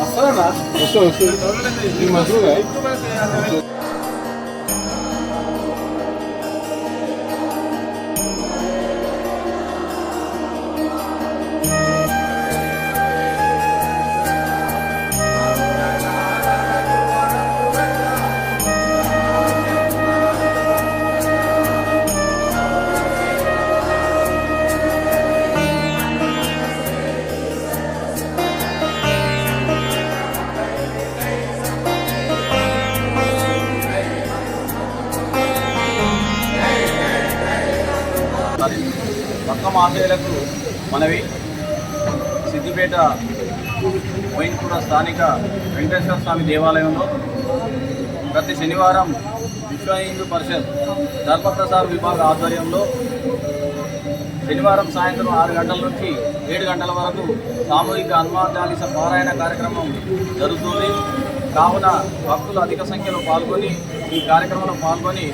వస్తుందా వస్తుంది. వస్తుంది నీకు మొత్తం ఆశయాలకు మనవి. సిద్దిపేట కూడా స్థానిక వెంకటేశ్వర స్వామి దేవాలయంలో ప్రతి శనివారం విశ్వ హిందూ పరిషత్ ధర్మప్రసార విభాగ ఆధ్వర్యంలో శనివారం సాయంత్రం ఆరు గంటల నుంచి ఏడు గంటల వరకు సామూహిక హనుమాన్ చాలీస పారాయణ కార్యక్రమం జరుగుతుంది. కావున భక్తులు అధిక సంఖ్యలో పాల్గొని ఈ కార్యక్రమంలో పాల్గొని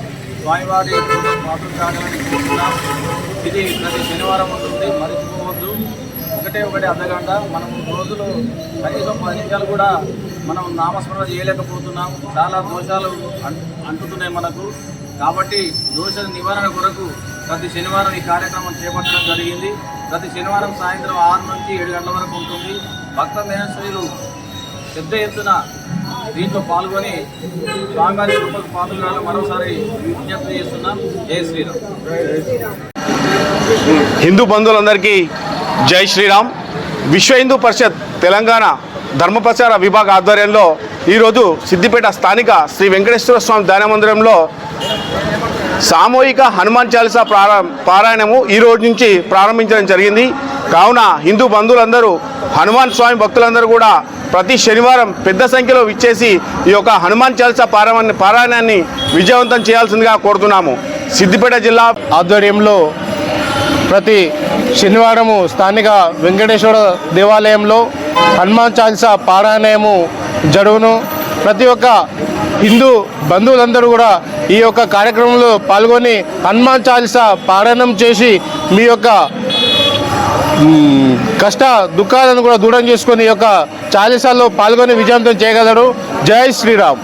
స్వామివారి పాత్ర ఇది ప్రతి శనివారం ఉంటుంది మరిచిపోవద్దు ఒకటే ఒకటి అర్ధగంట మనం రోజులు కనీసం పది నిమిషాలు కూడా మనం నామస్మరణ చేయలేకపోతున్నాం. చాలా దోషాలు అంటుతున్నాయి మనకు. కాబట్టి దోష నివారణ కొరకు ప్రతి శనివారం ఈ కార్యక్రమం చేపట్టడం జరిగింది. ప్రతి శనివారం సాయంత్రం ఆరు నుంచి ఏడు గంటల వరకు ఉంటుంది. భక్త మేనశ్రీలు పెద్ద ఎత్తున దీంట్లో పాల్గొని స్వామివారి కృపకు పాల్గొనాలని మరోసారి విజ్ఞప్తి చేస్తున్నాం. జై శ్రీరామ్. హిందూ బంధువులందరికీ జై శ్రీరామ్. విశ్వ హిందూ పరిషత్ తెలంగాణ ధర్మప్రచార విభాగ ఆధ్వర్యంలో ఈరోజు సిద్దిపేట స్థానిక శ్రీ వెంకటేశ్వర స్వామి ధ్యాన మందిరంలో సామూహిక హనుమాన్ చాలీసా ప్రార పారాయణము ఈ రోజు నుంచి ప్రారంభించడం జరిగింది. కావున హిందూ బంధువులందరూ హనుమాన్ స్వామి భక్తులందరూ కూడా ప్రతి శనివారం పెద్ద సంఖ్యలో విచ్చేసి ఈ యొక్క హనుమాన్ చాలీసా పారాయణ పారాయణాన్ని విజయవంతం చేయాల్సిందిగా కోరుతున్నాము. సిద్దిపేట జిల్లా ఆధ్వర్యంలో ప్రతి శనివారము స్థానిక వెంకటేశ్వర దేవాలయంలో హనుమాన్ చాలీసా పారాయణము జరుగును. ప్రతి ఒక్క హిందూ బంధువులందరూ కూడా ఈ యొక్క కార్యక్రమంలో పాల్గొని హనుమాన్ చాలీసా పారాయణం చేసి మీ యొక్క కష్ట దుఃఖాలను కూడా దూరం చేసుకుని ఈ యొక్క చాలీసాల్లో పాల్గొని విజయవంతం చేయగలరు. జై శ్రీరామ్.